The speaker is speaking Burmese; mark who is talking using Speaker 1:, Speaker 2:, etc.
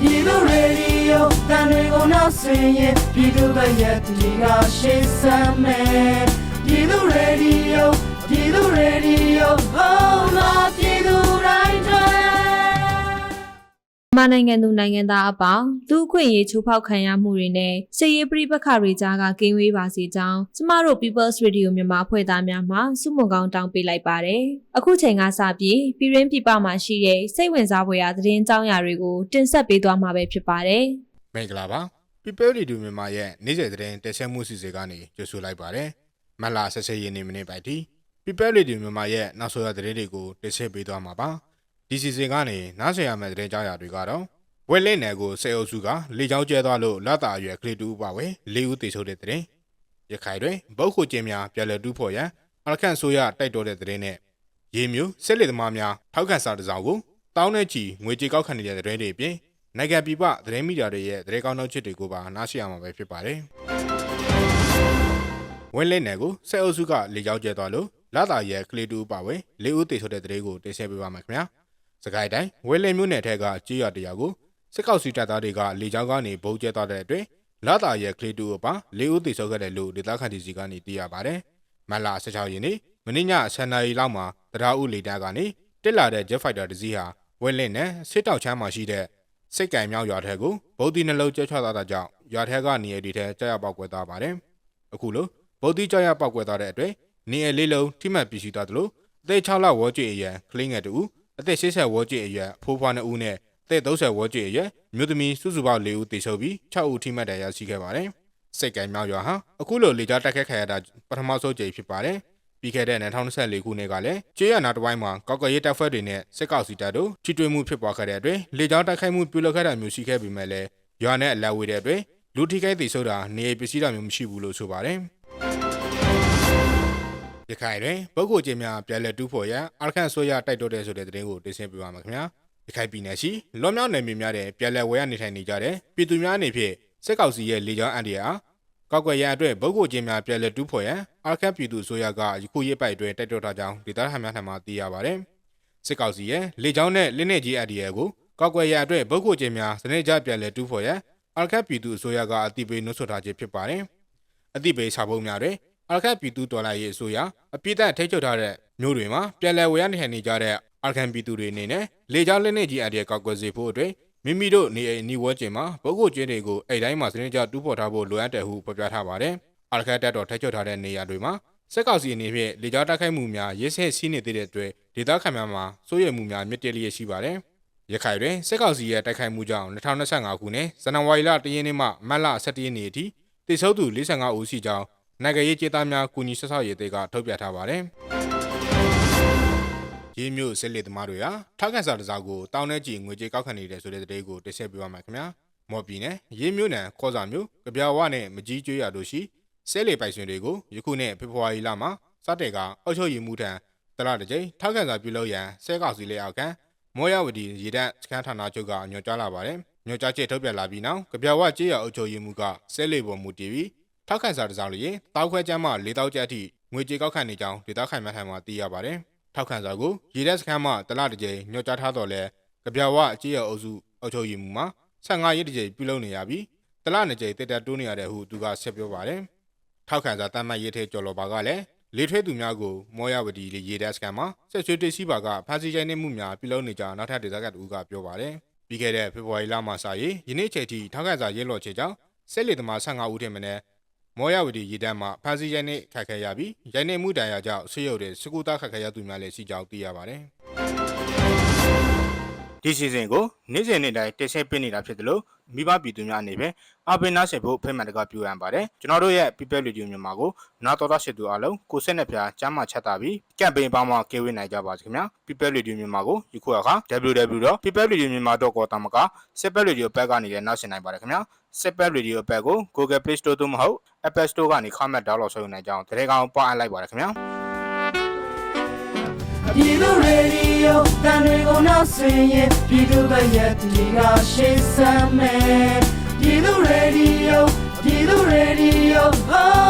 Speaker 1: ပြည်သူရေဒီယိုတန်တွေကိုနောက်ဆင်ရင်ပြည်သူ့ရဲ့တီကရှေ့ဆမ်းမယ်
Speaker 2: မြန်မာနိုင်ငံသူနိုင်ငံသားအပေါင်းလူ့အခွင့်အရေးချိုးဖောက်ခံရမှုတွေနဲ့စစ်ရေးပဋိပက္ခတွေကြားကကင်းဝေးပါစေကြောင်းကျမတို့ People's Radio မြန်မာအဖွဲ့သားများမှစုမုံကောင်းတောင်းပေးလိုက်ပါတယ်။အခုချိန်ကစပြီးပြည်ရင်းပြည်ပမှာရှိတဲ့စိတ်ဝင်စားဖွယ်ရာသတင်းကြောင်းရာတွေကိုတင်ဆက်ပေးသွားမှာပဲဖြစ်ပါတယ်။
Speaker 3: မင်္ဂလာပါ People Radio မြန်မာရဲ့နေ့စဉ်သတင်းတက်ဆက်မှုစီစဉ်ကနေကြိုဆိုလိုက်ပါတယ်မတ်လာဆက်ဆက်ရင်းနေမိနစ်ပိုက်တီ People Radio မြန်မာရဲ့နောက်ဆုံးရသတင်းတွေကိုတင်ဆက်ပေးသွားမှာပါ ဒီစီစဉ်ကနေနားဆင်ရမယ့်သတင်းကြားရာတွေကတော့ဝက်လင်းနယ်ကိုစေအုပ်စုကလေကြောင်းကျဲသွားလို့လာတာအရွယ်ကလေးတူပါဝဲ၄ဦးသေဆုံးတဲ့သတင်းရခိုင်တွင်ဗုတ်ခုကျင်းများပြည်လည်တူးဖော်ရန်အရခန့်ဆိုရတိုက်တော်တဲ့သတင်းနဲ့ရေမျိုးစစ်လက်သမားများထောက်ခံစာတစ်စောင်ကိုတောင်းနဲ့ချီငွေကြေးကောက်ခံနေတဲ့သတင်းတွေအပြင်နိုင်ငံပြည်ပသတင်းမီဒီယာတွေရဲ့သတင်းကောင်းနှုတ်ချက်တွေကိုပါနားရှိရမှာပဲဖြစ်ပါတယ်။ဝင်းလက်နယ်ကိုဆက်အုပ်စုကလေကြောင်းကျဲသွားလို့လာတာရဲ့ကလေးတူပါပဲလေးဦးတေဆိုတဲ့သတင်းကိုတင်ဆက်ပေးပါမယ်ခင်ဗျာ။ စကိုင်းတိုင်းဝင်းလက်မြို့နယ်ထက်ကကြေးရတရားကိုစစ်ကောက်စီတပ်သားတွေကလေကြောင်းကနေဗုံးကျဲသွားတဲ့အတွက်လာတာရဲ့ကလေးတူအပါလေးဦးတေဆိုခဲ့တယ်လို့ဒေသခံတီစီကနေသိရပါတယ်။မတ်လာ16ရက်နေ့မင်းညဆန်နာရီလောက်မှာတရားဥလေတာကနေတက်လာတဲ့ Jet Fighter တစ်စီးဟာဝင်းလက်နဲ့စစ်တောက်ချမ်းမှာရှိတဲ့စိတ်ကံမြောက်ရွာထဲကိုဗုဒ္ဓနှလုံးကျချသွားတာကြောင့်ရွာထဲကနေရဒီထဲကြာရပေါက်ကွဲသွားပါတယ်။အခုလိုဗုဒ္ဓကြာရပေါက်ကွဲသွားတဲ့အတွက်နေအလေးလုံးထိမှတ်ပြရှိသွားသလိုအသက်6လဝေါ်ကျအရွယ်ကလေးငယ်တူ အသက်80ဝေါ်ကျအရွယ်ဖိုးဖွား2ဦးနဲ့အသက်30ဝေါ်ကျအရွယ်မြို့သမီးစုစုပေါင်း4ဦးသေဆုံးပြီး6ဦးထိမှတ်တရားရှိခဲ့ပါတယ်။စိတ်ကံမြောက်ရွာဟာအခုလိုလေကြောင်းတက်ခတ်ခံရတာပထမဆုံးကြိမ်ဖြစ်ပါတယ်။ပြီးခဲ့တဲ့2024ခုနှစ်ကလည်းကျေးရနာတစ်ဝိုင်းမှာကောက်ကရေးတပ်ဖွဲ့တွေနဲ့စစ်ကောက်စီတပ်တို့ထိတွေ့မှုဖြစ်ပွားခဲ့တဲ့အတွက်လေကြောင်းတိုက်ခိုက်မှုပြုလုပ်ခဲ့တာမျိုးရှိခဲ့ပေမဲ့လည်းရွာနဲ့အလက်ဝေးတဲ့အတွက်လူထိခိုက်သေဆုံးတာနေပစ္စည်းတာမျိုးမရှိဘူးလို့ဆိုပါတယ်။ရ ခိုင်တွင်ပုဂ္ဂိုလ်ချင်းများပြည်လက်တူးဖော်ရန်အာခန့်ဆိုရတိုက်တော်တဲ့ဆိုတဲ့သတင်းကိုတင်ဆက်ပေးပါမယ်ခင်ဗျာ။ရခိုင်ပြည်နယ်ရှိလွန်မြောက်နယ်မြေများတဲ့ပြည်လက်ဝဲရနေထိုင်နေကြတဲ့ပြည်သူများအနေဖြင့်စစ်ကောက်စီရဲ့လေကြောင်းအန်ဒီယာကောက်ွယ်ရန်အတွက်ပုဂ္ဂိုလ်ချင်းများပြည်လက်တူးဖော်ရန်အာခန့်ပြည်သူအစိုးရကယခုရက်ပိုက်အတွင်းတိုက်တော်ထားကြောင်းဒေသခံများထံမှသိရပါတယ်။စစ်ကောက်စီရဲ့လေကြောင်းနဲ့လက်နက်ကြီးအန်ဒီယာကိုကောက်ွယ်ရန်အတွက်ပုဂ္ဂိုလ်ချင်းများစနစ်ကြပြည်လက်တူးဖော်ရန်အာခန့်ပြည်သူအစိုးရကအတိပေးနှုတ်ဆက်ထားခြင်းဖြစ်ပါတယ်။အတိပေးစာပုံများတွင် အာခန့်ပြည်သူတော်လှန်ရေးအစိုးရအပြစ်ဒဏ်ထိချုပ်ထားတဲ့မျိုးတွေမှာပြည်လည်ဝရနေထိုင်နေကြတဲ့အာခန့်ပြည်သူတွေအနေနဲ့လေကြောင်းလက်နက်ကြီးအန်ဒီယာကောက်ွယ်စေဖို့အတွက်မိမိတို့နေအိမ်နီးဝန်းကျင်မှာပုဂ္ဂိုလ်ချင်းတွေကိုအဲ့တိုင်းမှာစနစ်ကြတူးဖော်ထားဖို့လိုအပ်တယ်ဟုဖော်ပြထားပါတယ်။အာခန့်တပ်တော်ထိချုပ်ထားတဲ့နေရာတွေမှာစက်ကောက်စီအနေဖြင့်လေကြောင်းတိုက်ခိုက်မှုများရစ်ဆဲစီးနေသေးတဲ့အတွက်ဒေသခံများမှာစိုးရိမ်မှုများမြင့်တက်လျက်ရှိပါတယ်။ရခိုင်တွင်စစ်ကောင်စီရဲ့တိုက်ခိုက်မှုကြောင့်2025ခုနှစ်ဇန်နဝါရီလ1ရက်နေ့မှမတ်လ17ရက်နေ့အထိတိစုပ်သူ45ဦးရှိကြောင်း နိုင်ငံရေးကြေးသားများကူညီဆက်ဆောက်ရေးတွေကထုတ်ပြထားပါတယ်။ရေးမျိုးစစ်လက်သမားတွေဟာထောက်ခံစာတစ်စောင်ကိုတောင်းနှဲကြည့်ငွေကြေးကောက်ခံနေတဲ့ဆိုတဲ့သတင်းကိုတင်ဆက်ပေးပါမယ်ခင်ဗျာ။မော်ပြည်နယ်ရေးမျိုးနယ်ခေါ်စာမျိုးကြပြာဝနဲ့မကြီးကျွေးရတို့ရှိဆဲလေပိုင်ရှင်တွေကိုယခုနှစ်ဖေဖော်ဝါရီလမှာစတဲ့ကအုပ်ချုပ်ရေးမှုထံတလတစ်ကြိမ်ထောက်ခံစာပြုလုပ်ရန်ဆဲကောက်စီလက်အောက်ခံမောရဝတီရေတပ်စခန်းဌာနချုပ်ကညွှန်ကြားလာပါတယ်။ညွှန်ကြားချက်ထုတ်ပြန်လာပြီးနောက်ကြပြာဝကြေးရအုပ်ချုပ်ရေးမှုကဆဲလေပေါ်မူတည်ပြီး ထောက်ခံစာတစ်စောင်လျင်တောက်ခွဲကျမ်းမှ၄တောက်ကျပ်အထိငွေကြေးကောက်ခံနေကြောင်းဒေသခံများထံမှသိရပါတယ်။ထောက်ခံစာကိုရေတပ်စခန်းမှတလတစ်ကြိမ်ညွှန်ကြားထားတော့လဲကြပြာဝကြေးရအုပ်စုအုပ်ချုပ်ရေးမှုမှာ15ရက်တစ်ကြိမ်ပြုလုပ်နေရပြီးတလနှစ်ကြိမ်တက်တက်တိုးနေရတယ်ဟုသူကဆက်ပြောပါတယ်။ထောက်ခံစာတမ်းမှတ်ရေးထဲကျော်လော်ပါကလည်းလေထွေးသူများကိုမောရဝတီရေတပ်စခန်းမှာဆက်ဆွေးတွေ့ရှိပါကဖမ်းဆီးရိုက်နှိပ်မှုများပြုလုပ်နေကြနောက်ထပ်ဒေသခံတူကပြောပါတယ်။ပြီးခဲ့တဲ့ဖေဖော်ဝါရီလမှစရေးယနေ့ချိန်ထိထောက်ခံစာရေးလော်ချေကြောင်းစစ်လေသမား15ဦးထက်မနည်း မောရဝတီရေတပ်မှဖမ်းဆီးရိုက်နှိပ်ခတ်ခဲရပြီးရိုက်နှိပ်မှုတန်ရာကြောင့်ဆွေးရုပ်တဲ့စကူတာခတ်ခဲရသူများလည်းရှိကြောင်းသိရပါတယ်။ ဒီစီစဉ်ကိုနေ့စဉ်နေ့တိုင်းတင်ဆက်ပေးနေတာဖြစ်တယ်လို့မိဘပြည်သူများအနေနဲ့အပင်နာဆက်ဖို့ဖိမှန်တကပြောရန်ပါတယ်ကျွန်တော်တို့ရဲ့ People Radio မြန်မာကိုနာတော်တော်ရှိသူအားလုံးကိုဆက်နဲ့ဖျားကျမ်းမာချက်တာပြီးကမ်ပိန်းပေါင်းမှာကေဝေးနိုင်ကြပါစေခင်ဗျာ People Radio မြန်မာကိုယခုအခါ www.peopleradio.myanmar.com တမက Super Radio ဘက်ကနေလည်းနောက်ဆင်နိုင်ပါတယ်ခင်ဗျာ Super Radio ဘက်ကို Google Play Store သို့မဟုတ် Apple Store ကနေခမတ်ဒေါင်းလော့ဆိုနိုင်ကြအောင်တရေကောင်ပွားအပ်လိုက်ပါတယ်ခင်ဗျာ
Speaker 1: ပြည်သူရေဒီယိုတန်တွေကိုနောက်ဆင်ရင်ပြည်သူ့ရဲ့တီကရှေ့ဆမ်းမယ်ပြည်သူရေဒီယိုပြည်သူရေဒီယိုဟောလာပြည်သူတိုင်းတွေ